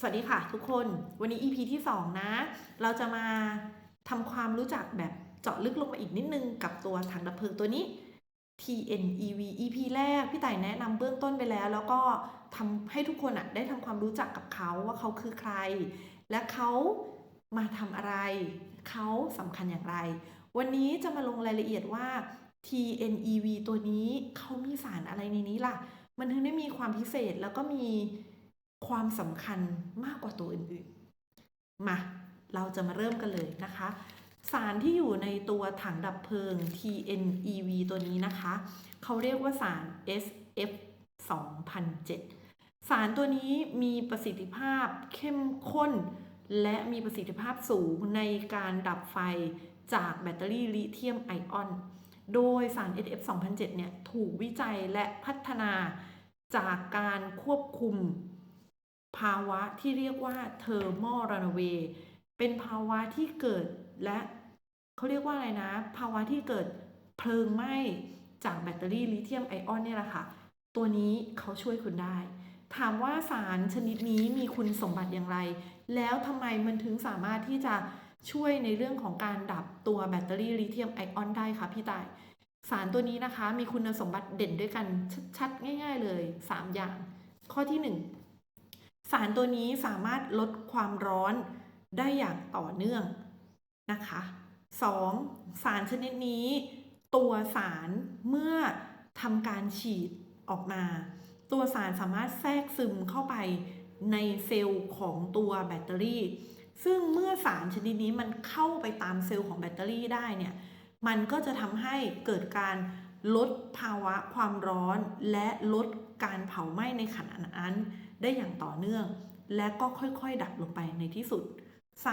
สวัสดีค่ะทุกคนวันนี้ EP ที่ 2 นะ เราจะมาทำความรู้จักแบบเจาะลึกลงมาอีกนิดนึงกับตัวถังดับเพลิงตัวนี้ TNEV EP แรกพี่ต่ายแนะนำเบื้องต้นไปแล้ว แล้วก็ทำให้ทุกคนอะได้ทำความรู้จักกับเขาว่าเขาคือใคร และเขามาทำอะไร เขาสำคัญอย่างไร วันนี้จะมาลงรายละเอียดว่า TNEV ตัวนี้เขามีสารอะไรในนี้ล่ะ มันถึงได้มีความพิเศษแล้วก็มี ความสำคัญมากกว่าตัวอื่นๆ มา เราจะมาเริ่มกันเลยนะคะ สารที่อยู่ในตัวถังดับเพลิง TNEV ตัวนี้นะคะ เขาเรียกว่าสาร SF 2007 สารตัวนี้มีประสิทธิภาพเข้มข้น และมีประสิทธิภาพสูงในการดับไฟจากแบตเตอรี่ลิเธียมไอออน โดยสาร SF 2007 เนี่ย ถูกวิจัยและพัฒนาจากการควบคุม ภาวะที่เรียกว่า thermal runaway เป็นภาวะที่เกิดและเขาเรียกว่าอะไรนะ ภาวะที่เกิดเพลิงไหม้จากแบตเตอรี่ลิเธียมไอออนเนี่ยแหละค่ะ ตัวนี้เขาช่วยคุณได้ ถามว่าสารชนิดนี้มีคุณสมบัติอย่างไร แล้วทำไมมันถึงสามารถที่จะช่วยในเรื่องของการดับตัวแบตเตอรี่ลิเธียมไอออนได้คะพี่ต่าย สารตัวนี้นะคะมีคุณสมบัติเด่นด้วยกันชัดๆง่าย ๆเลย 3 อย่าง ข้อที่ 1 สารตัวนี้สามารถลดความร้อนได้อย่างต่อเนื่องนะคะ 2. สารชนิดนี้ ตัวสารเมื่อทำการฉีดออกมา ตัวสารสามารถแทรกซึมเข้าไปในเซลล์ของตัวแบตเตอรี่ ซึ่งเมื่อสารชนิดนี้มันเข้าไปตามเซลล์ของแบตเตอรี่ได้เนี่ย มันก็จะทำให้เกิดการลดภาวะความร้อนและลดการเผาไหม้ในขณะนั้น ได้อย่างต่อเนื่อง และก็ค่อยๆ ดับลงไปในที่สุด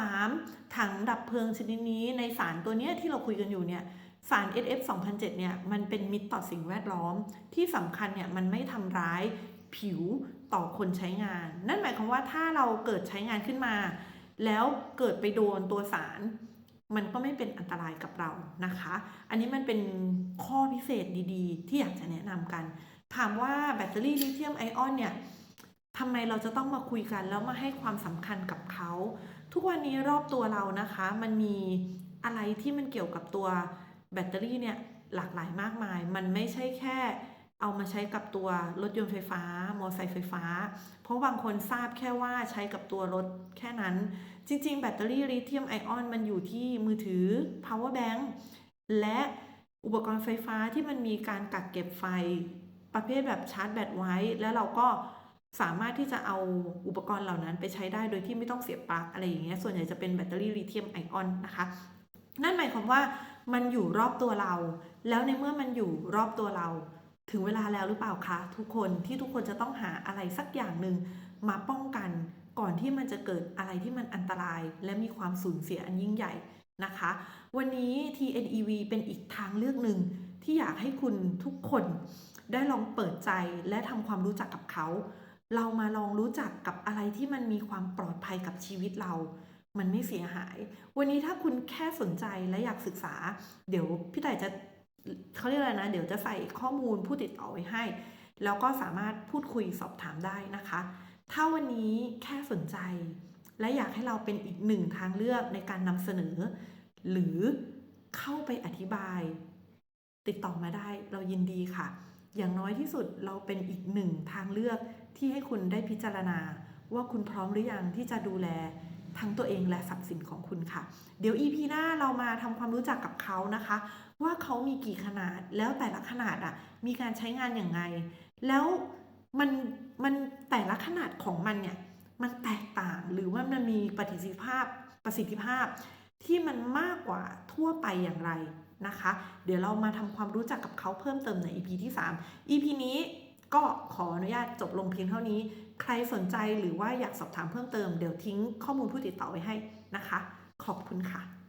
3. ถังดับเพลิงชนิดนี้ในสารตัวเนี้ยที่เราคุยกันอยู่เนี่ยสาร SF 2007เนี่ยมันเป็นมิตรต่อสิ่งแวดล้อม ที่สำคัญเนี่ยมันไม่ทำร้ายผิวต่อคนใช้งาน นั่นหมายความว่าถ้าเราเกิดใช้งานขึ้นมา แล้วเกิดไปโดนตัวสาร มันก็ไม่เป็นอันตรายกับเรานะคะ อันนี้มันเป็นข้อพิเศษดีๆ ที่อยากจะแนะนำกัน ถามว่าแบตเตอรี่ลิเธียมไอออนเนี่ย ทำไมเราจะต้องมาคุยกันแล้วมาให้ความสำคัญกับเขา ทุกวันนี้รอบตัวเรานะคะ มันมีอะไรที่มันเกี่ยวกับตัวแบตเตอรี่เนี่ยหลากหลายมากมาย มันไม่ใช่แค่เอามาใช้กับตัวรถยนต์ไฟฟ้า มอเตอร์ไซค์ไฟฟ้า เพราะบางคนทราบแค่ว่าใช้กับตัวรถแค่นั้น จริง ๆ แบตเตอรี่ลิเธียมไอออนมันอยู่ที่มือถือ power bank และอุปกรณ์ไฟฟ้าที่มันมีการกักเก็บไฟ ประเภทแบบชาร์จแบตไว้ แล้วเราก็ สามารถที่จะเอาอุปกรณ์เหล่านั้นไปใช้ได้โดยที่ไม่ต้องเสียบปลั๊กอะไรอย่างเงี้ยส่วนใหญ่จะเป็นแบตเตอรี่ลิเธียมไอออนนะคะ นั่นหมายความว่ามันอยู่รอบตัวเรา แล้วในเมื่อมันอยู่รอบตัวเรา ถึงเวลาแล้วหรือเปล่าคะ ทุกคนที่ทุกคนจะต้องหาอะไรสักอย่างหนึ่งมาป้องกันก่อนที่มันจะเกิดอะไรที่มันอันตราย และมีความสูญเสียอันยิ่งใหญ่นะคะ วันนี้ TNEV เป็นอีกทางเลือกหนึ่งที่อยากให้คุณทุกคนได้ลองเปิดใจและทำความรู้จักกับเขา เรามาลองรู้จักกับอะไรที่มันมีความปลอดภัยกับชีวิตเรา มันไม่เสียหาย วันนี้ถ้าคุณแค่สนใจและอยากศึกษา เดี๋ยวพี่ต่ายจะเขาเรียกอะไรนะ เดี๋ยวจะใส่ข้อมูลผู้ติดต่อไว้ให้ แล้วก็สามารถพูดคุยสอบถามได้นะคะ ถ้าวันนี้แค่สนใจ และอยากให้เราเป็นอีกหนึ่งทางเลือกในการนำเสนอ หรือเข้าไปอธิบาย ติดต่อมาได้เรายินดีค่ะ อย่างน้อยที่สุดเราเป็นอีกหนึ่งทางเลือกที่ให้คุณได้พิจารณา ว่าคุณพร้อมหรือยังที่จะดูแลทั้งตัวเองและทรัพย์สินของคุณค่ะ เดี๋ยว EP หน้าเรามาทำความรู้จักกับเขานะคะ ว่าเขามีกี่ขนาดแล้วแต่ละขนาดอะมีการใช้งานอย่างไง แล้วมันมันแต่ละขนาดของมันเนี่ยมันแตกต่างหรือว่ามันมีประสิทธิภาพประสิทธิภาพ ที่มันมากกว่าทั่วไปอย่างไรนะคะ เดี๋ยวเรามาทำความรู้จักกับเขาเพิ่มเติมใน EP ที่ 3 EP นี้ก็ขออนุญาตจบลงเพียงเท่านี้ ใครสนใจหรือว่าอยากสอบถามเพิ่มเติม เดี๋ยวทิ้งข้อมูลผู้ติดต่อไว้ให้นะคะ ขอบคุณค่ะ